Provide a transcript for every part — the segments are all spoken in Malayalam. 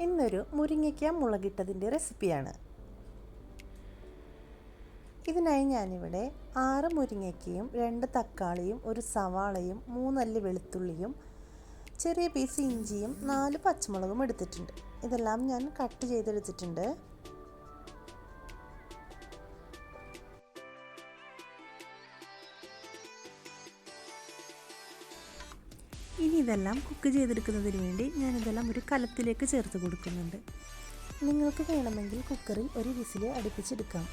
ഇന്നൊരു മുരിങ്ങയ്ക്ക മുളകിട്ടതിന്റെ റെസിപ്പിയാണ്. ഇതിനായി ഞാനിവിടെ ആറ് മുരിങ്ങയ്ക്കയും രണ്ട് തക്കാളിയും ഒരു സവാളയും മൂന്നല്ലി വെളുത്തുള്ളിയും ചെറിയ പീസ് ഇഞ്ചിയും നാല് പച്ചമുളകും എടുത്തിട്ടുണ്ട്. ഇതെല്ലാം ഞാൻ കട്ട് ചെയ്തെടുത്തിട്ടുണ്ട്. ഇനി ഇതെല്ലാം കുക്ക് ചെയ്തെടുക്കുന്നതിന് വേണ്ടി ഞാനിതെല്ലാം ഒരു കലത്തിലേക്ക് ചേർത്ത് കൊടുക്കുന്നുണ്ട്. നിങ്ങൾക്ക് വേണമെങ്കിൽ കുക്കറിൽ ഒരു വിസിൽ അടുപ്പിച്ചെടുക്കാം.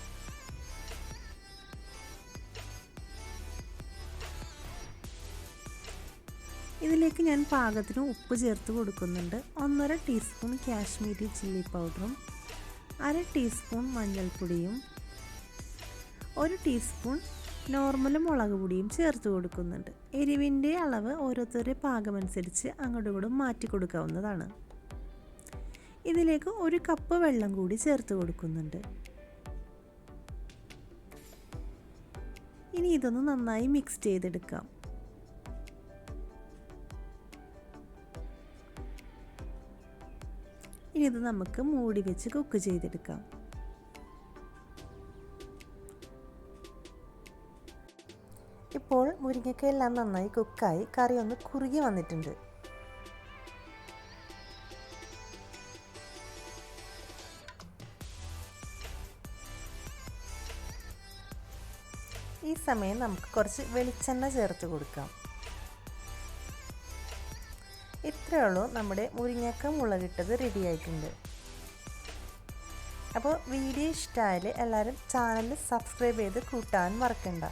ഇതിലേക്ക് ഞാൻ പാകത്തിന് ഉപ്പ് ചേർത്ത് കൊടുക്കുന്നുണ്ട്. ഒന്നര ടീസ്പൂൺ കാശ്മീരി ചില്ലി പൗഡറും അര ടീസ്പൂൺ മഞ്ഞൾപ്പൊടിയും ഒരു ടീസ്പൂൺ നോർമൽ മുളക് പൊടിയും ചേർത്ത് കൊടുക്കുന്നുണ്ട്. എരിവിന്റെ അളവ് ഓരോരുത്തരുടെ പാകമനുസരിച്ച് അങ്ങോട്ടും ഇങ്ങോട്ടും മാറ്റി കൊടുക്കാവുന്നതാണ്. ഇതിലേക്ക് ഒരു കപ്പ് വെള്ളം കൂടി ചേർത്ത് കൊടുക്കുന്നുണ്ട്. ഇനി ഇതൊന്ന് നന്നായി മിക്സ് ചെയ്തെടുക്കാം. ഇനി ഇത് നമുക്ക് മൂടി വെച്ച് കുക്ക് ചെയ്തെടുക്കാം. ഇപ്പോൾ മുരിങ്ങക്കയെല്ലാം നന്നായി കുക്കായി കറി ഒന്ന് കുറുകി വന്നിട്ടുണ്ട്. ഈ സമയം നമുക്ക് കുറച്ച് വെളിച്ചെണ്ണ ചേർത്ത് കൊടുക്കാം. ഇത്രയേ ഉള്ളൂ നമ്മുടെ മുരിങ്ങക്ക മുളകിട്ടത് റെഡി ആയിട്ടുണ്ട്. അപ്പോൾ വീഡിയോ ഇഷ്ടമായാൽ എല്ലാവരും ചാനൽ സബ്സ്ക്രൈബ് ചെയ്ത് കൂട്ടാൻ മറക്കണ്ട.